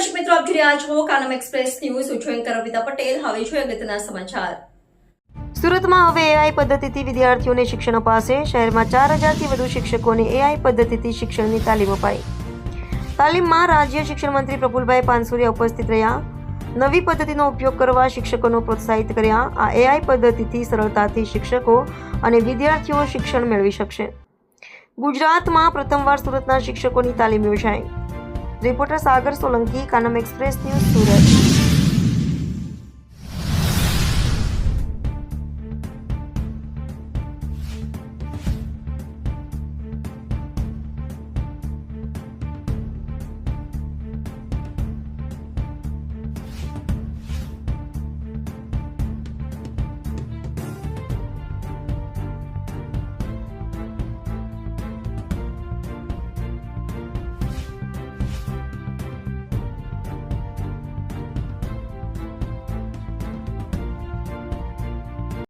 દર્શક મિત્રો, આપ જોઈ રહ્યા છો Kanam Express News. Anchor Arpita Patel. હવે જોઈએ અગત્યના સમાચાર. સુરતમાં હવે એઆઈ પદ્ધતિથી વિદ્યાર્થીઓને શિક્ષણ અપાશે. શહેરમાં ચાર હજારથી વધુ શિક્ષકોને એઆઈ પદ્ધતિથી શિક્ષણની તાલીમ અપાઈ. તાલીમમાં રાજ્ય શિક્ષણ મંત્રી પ્રફુલભાઈ પાનસુરિયા ઉપસ્થિત રહ્યા. નવી પદ્ધતિનો ઉપયોગ કરવા શિક્ષકોને પ્રોત્સાહિત કર્યા. આ એઆઈ પદ્ધતિથી સરળતાથી શિક્ષકો અને વિદ્યાર્થીઓ શિક્ષણ મેળવી શકશે. ગુજરાતમાં પ્રથમવાર સુરતના શિક્ષકોની તાલીમ યોજાઈ. Reporter Sagar Solanki Kanam Express News Surat.